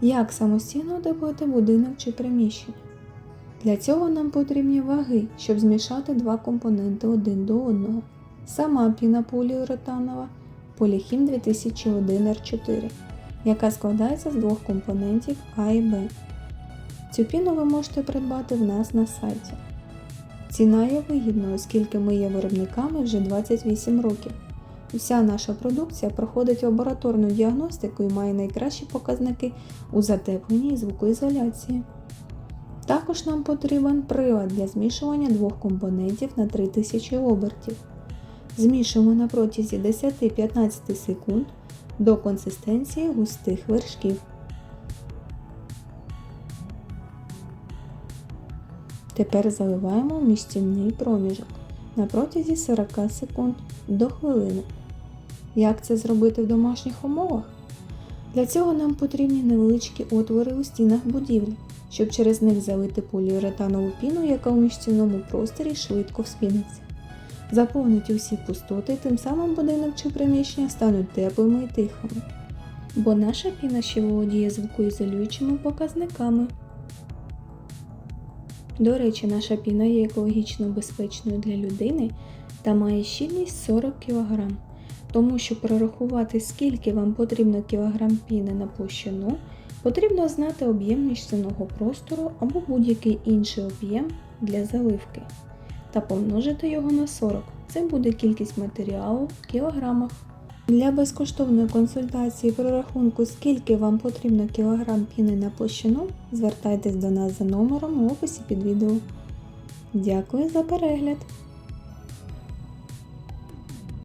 Як самостійно утеплити будинок чи приміщення? Для цього нам потрібні ваги, щоб змішати два компоненти один до одного. Сама піна поліуретанова Поліхім 2001 R4, яка складається з двох компонентів А і Б. Цю піну ви можете придбати в нас на сайті. Ціна є вигідною, оскільки ми є виробниками вже 28 років. Вся наша продукція проходить лабораторну діагностику і має найкращі показники у затепленні і звукоізоляції. Також нам потрібен прилад для змішування двох компонентів на 3000 обертів. Змішуємо на протязі 10-15 секунд до консистенції густих вершків. Тепер заливаємо в проміжок на протязі 40 секунд до хвилини. Як це зробити в домашніх умовах? Для цього нам потрібні невеличкі отвори у стінах будівлі, щоб через них залити поліуретанову піну, яка у міжстінному просторі швидко вспіниться. Заповнить усі пустоти, тим самим будинок чи приміщення стануть теплими і тихими. Бо наша піна ще володіє звукоізолюючими показниками. До речі, наша піна є екологічно безпечною для людини та має щільність 40 кг. Тому що прорахувати, скільки вам потрібно кілограм піни на площину, потрібно знати об'єм міжстінного простору або будь-який інший об'єм для заливки та помножити його на 40. Це буде кількість матеріалу в кілограмах. Для безкоштовної консультації про рахунку, скільки вам потрібно кілограм піни на площину, звертайтесь до нас за номером у описі під відео. Дякую за перегляд!